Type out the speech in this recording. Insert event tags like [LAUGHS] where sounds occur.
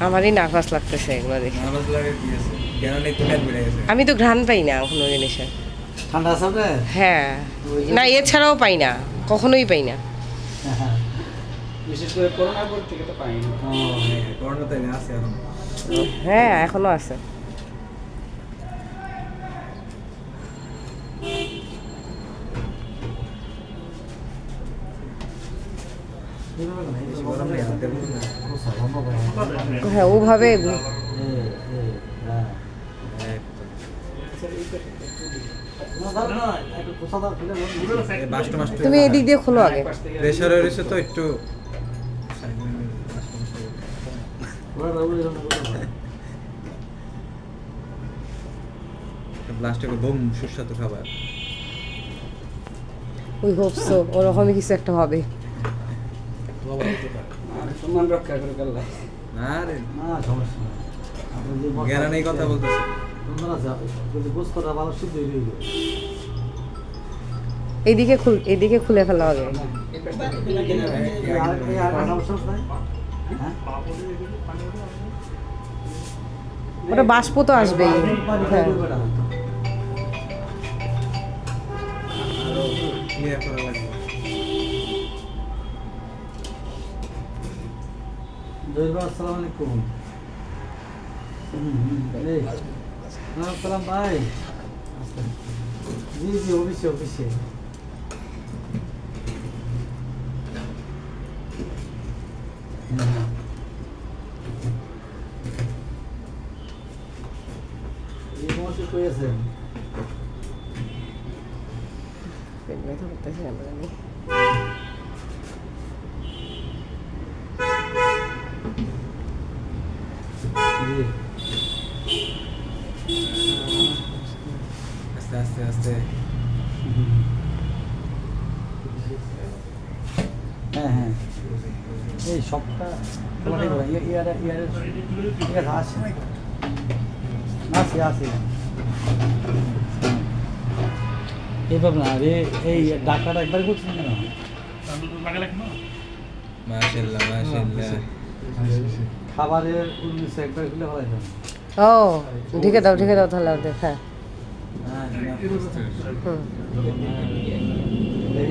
আমারই নার্ভাস লাগতেছে গেছে। আমি তো ঘ্রাণ পাই না কোনো জিনিসের ঠান্ডা আছে হ্যাঁ। না এছাড়াও পাই না। কখনোই পাই না। [LAUGHS] বিশেষ করে করোনার পর থেকে তো পাইনি। ও, হ্যাঁ, এখন। হ্যাঁ এখনও আছে। বাস্ট মাস্ট তুমি এদিক দিয়ে খোলো আগে। প্রেসারে রয়েছে তো একটু ওরা রাউন্ড এরকম করে দাও। ব্লাস্টে বুম সুস্বাদু খাবার। ওই হোপসো ওরকমই কিছু একটা হবে। সম্মান রক্ষা করে না রে না, সমস্যা কথা বলতেছে হয়ে। এইদিকে খুল এইদিকে খুলে ফেলা হবে এই আর- এই আর একটা সমস্যা নাই? হ্যাঁ? ওটা বাষ্প তো আসবেই হ্যাঁ করা লাগবে জহির ভাই, আসসালামু আলাইকুম। হুম, হুম, এই। ওয়ালাইকুম আসসালাম ভাই। আচ্ছা। জি জি অফিসে অফিসে হুম। এই সমস্যা কই আছেন? পেট ব্যথা করতেছে কেন জানি। জি। আস্তে আস্তে আস্তে হ্যাঁ হ্যাঁ এই সবটা তোমারই বলা, ইয়া- ইয়ারে ইয়ারে ঠিক আছে আসে আসি আসি এইভাবে না রে এই ডাক্তার একবার করছেন কেন মাশাআল্লাহ মাশাআল্লাহ খাবারের ও ঢেকে দাও ঢেকে দাও তাহলে ওদের হ্যাঁ। হ্যাঁ এই